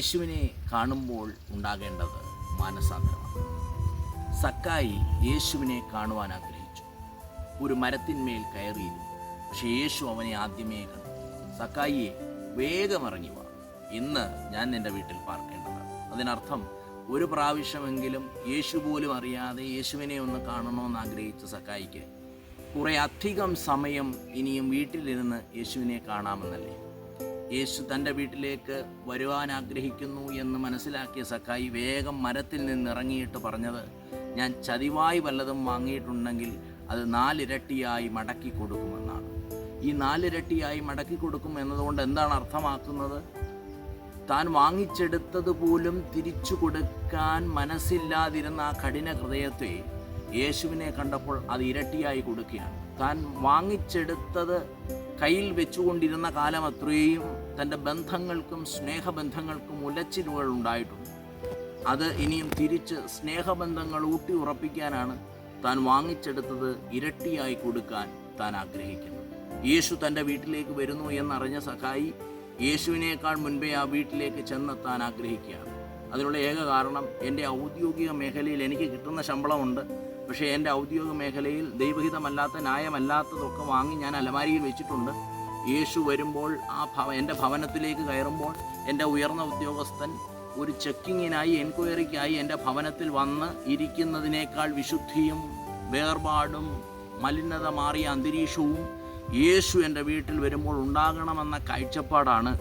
യേശുവിനെ കാണുമ്പോൾ ഉണ്ടാകേണ്ടത് മാനസാന്തരമാണ്. സക്കായി യേശുവിനെ കാണുവാൻ ആഗ്രഹിച്ചു. ഒരു മരത്തിന്മേൽ കയറിയിരുന്നു. പക്ഷേ യേശു അവനെ ആദ്യമേ കണ്ടു. സക്കായിയെ വേഗം ഇറങ്ങി വാ. ഇന്ന് ഞാൻ നിന്റെ വീട്ടിൽ പാർക്കേണ്ടതാണ്. അതിനർത്ഥം ഒരു പ്രാവശ്യമെങ്കിലും യേശു പോലും അറിയാതെ യേശുവിനെ ഒന്ന് കാണണമെന്ന് ആഗ്രഹിച്ച സക്കായിക്ക് കുറേ അധികം സമയം ഇനിയും വീട്ടിലിരുന്ന് യേശുവിനെ കാണാമെന്നല്ലേ? യേശു തന്റെ വീട്ടിലേക്ക് വരുവാൻ ആഗ്രഹിക്കുന്നു എന്ന് മനസ്സിലാക്കിയ സക്കായി വേഗം മരത്തിൽ നിന്നിറങ്ങിയിട്ട് പറഞ്ഞത് ഞാൻ ചതിവായി വല്ലതും വാങ്ങിയിട്ടുണ്ടെങ്കിൽ അത് നാലിരട്ടിയായി മടക്കി കൊടുക്കുമെന്നാണ്. ഈ നാലിരട്ടിയായി മടക്കി കൊടുക്കും എന്നതുകൊണ്ട് എന്താണ് അർത്ഥമാക്കുന്നത്? താൻ വാങ്ങിച്ചെടുത്തത് പോലും തിരിച്ചു കൊടുക്കാൻ മനസ്സില്ലാതിരുന്ന ആ കഠിന ഹൃദയത്തെ യേശുവിനെ കണ്ടപ്പോൾ അത് ഇരട്ടിയായി കൊടുക്കുകയാണ്. താൻ വാങ്ങിച്ചെടുത്തത് കയ്യിൽ വെച്ചുകൊണ്ടിരുന്ന കാലം അത്രയും തന്റെ ബന്ധങ്ങൾക്കും സ്നേഹബന്ധങ്ങൾക്കും ഉലച്ചിലുകൾ ഉണ്ടായിട്ടുണ്ട്. അത് ഇനിയും തിരിച്ച് സ്നേഹബന്ധങ്ങൾ ഊട്ടി ഉറപ്പിക്കാനാണ് താൻ വാങ്ങിച്ചെടുത്തത് ഇരട്ടിയായി കൊടുക്കാൻ താൻ ആഗ്രഹിക്കുന്നത് യേശു തന്റെ വീട്ടിലേക്ക് വരുന്നു എന്നറിഞ്ഞ സഖായി യേശുവിനേക്കാൾ മുൻപേ ആ വീട്ടിലേക്ക് ചെന്നെത്താൻ ആഗ്രഹിക്കുകയാണ്. അതിനുള്ള ഏക കാരണം എന്റെ ഔദ്യോഗിക മേഖലയിൽ എനിക്ക് കിട്ടുന്ന ശമ്പളമുണ്ട്. പക്ഷേ എന്റെ ഔദ്യോഗിക മേഖലയിൽ ദൈവഹിതമല്ലാത്ത ന്യായമല്ലാത്തതൊക്കെ വാങ്ങി ഞാൻ അലമാരിയിൽ വെച്ചിട്ടുണ്ട്. യേശു വരുമ്പോൾ ആ ഭവ എന്റെ ഭവനത്തിലേക്ക് കയറുമ്പോൾ എന്റെ ഉയർന്ന ഉദ്യോഗസ്ഥൻ ഒരു ചെക്കിങ്ങിനായി എൻക്വയറിക്കായി എന്റെ ഭവനത്തിൽ വന്ന് ഇരിക്കുന്നതിനേക്കാൾ വിശുദ്ധിയും വേർപാടും മലിനത മാറിയ അന്തരീക്ഷവും യേശു എന്റെ വീട്ടിൽ വരുമ്പോൾ ഉണ്ടാകണമെന്ന കാഴ്ചപ്പാടാണ്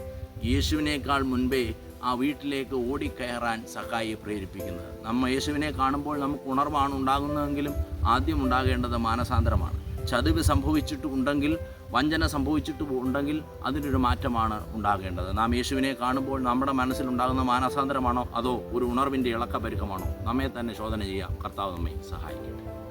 യേശുവിനേക്കാൾ മുൻപേ ആ വീട്ടിലേക്ക് ഓടിക്കയറാൻ സഖായിയെ പ്രേരിപ്പിക്കുന്നത്. നമ്മ യേശുവിനെ കാണുമ്പോൾ നമുക്ക് ഉണർവാണ് ഉണ്ടാകുന്നതെങ്കിലും ആദ്യം ഉണ്ടാകേണ്ടത് മാനസാന്തരമാണ്. ചതിവ് സംഭവിച്ചിട്ട് ഉണ്ടെങ്കിൽ വഞ്ചന സംഭവിച്ചിട്ട് ഉണ്ടെങ്കിൽ അതിനൊരു മാറ്റമാണ് ഉണ്ടാകേണ്ടത്. നാം യേശുവിനെ കാണുമ്പോൾ നമ്മുടെ മനസ്സിലുണ്ടാകുന്ന മാനസാന്തരമാണോ അതോ ഒരു ഉണർവിന്റെ ഇളക്കപരുക്കമാണോ? നമ്മെ തന്നെ ശോധന ചെയ്യാം. കർത്താവ് നമ്മെ സഹായിക്കട്ടെ.